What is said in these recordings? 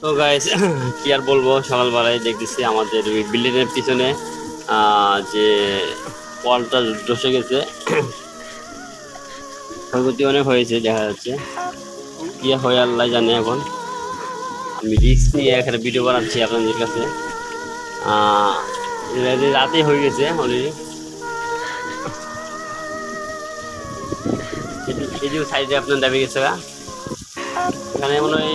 তো গাইস কি আর বলব? সকালবেলায় দেখতেছি আমাদের ওই বিল্ডিংয়ের পিছনে যে ওয়ালটা ধসে গেছে। ক্ষয়ক্ষতি অনেক হয়েছে, দেখা যাচ্ছে। কি হয় আল্লাহ জানে এখন। আমি রিস্ক নিয়ে এখানে ভিডিও বানাচ্ছি আপনাদের কাছে। রাতে হয়ে গেছে অলরেডি এই যে সাইডে আপনার দাবি গেছে। এখানে মনে হয়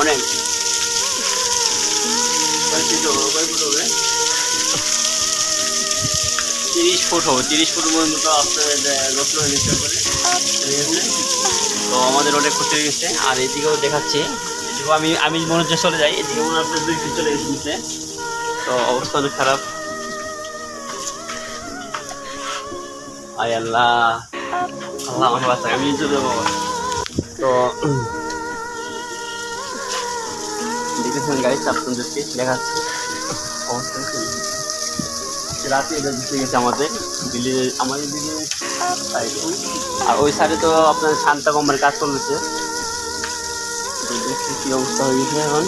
অনেক? তিরিশ ফুট হবে, তিরিশ ফুট পর্যন্ত আপনার গেছে একবারে। তো আমাদের অনেক ক্ষতি হয়ে গেছে। আর এদিকেও দেখাচ্ছি। এদিকেও আমি আমি মনে হচ্ছে চলে যাই। এদিকে মনে আপনার দুই ফিট চলে গেছে তো অবস্থা অনেক খারাপ। আয় আল্লাহ। আল্লাহ আমার বাচ্চা আমি তো দেখেছেন গাড়ি আপনাদেরকে দেখাচ্ছি। অবস্থা? রাতে এটা দিতে গেছে আমাদের দিল্লি আমাদের দিল্লি আর ওই সাইডে তো আপনার শান্তা কোম্পানির কাজ চলতেছে দেখছি কি অবস্থা হয়ে গেছে এখন।